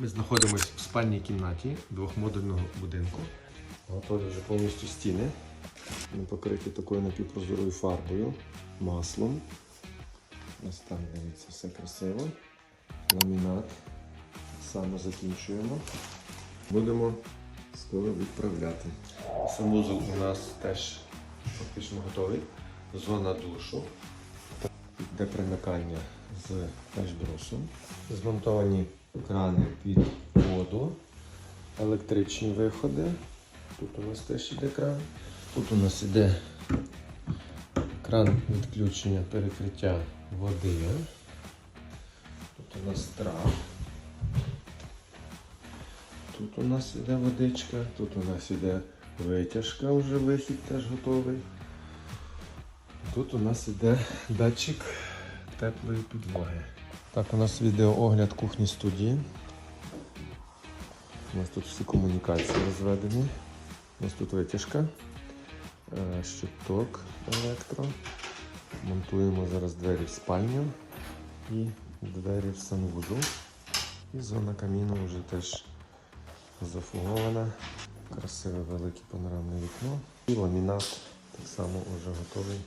Ми знаходимося в спальній кімнаті двохмодульного будинку. Готові вже повністю стіни. Вони покриті такою напівпрозорою фарбою, маслом. Ось так дивіться, все красиво. Ламінат. Саме закінчуємо. Будемо скоро відправляти. Санвузол у нас теж фактично готовий. Зона душу. Йде примикання з флешбрусом. Змонтовані крани під воду, електричні виходи. Тут у нас теж іде кран. Тут у нас іде кран відключення перекриття води. Тут у нас трап. Тут у нас іде водичка, тут у нас іде витяжка, вже вихід теж готовий. Тут у нас іде датчик теплої підлоги. Так, у нас відеоогляд кухні студії. У нас тут всі комунікації розведені. У нас тут витяжка, е, щиток електро. Монтуємо зараз двері в спальню і двері в санвузол. І зона каміну вже теж зафугована. Красиве велике панорамне вікно. І ламінат так само вже готовий.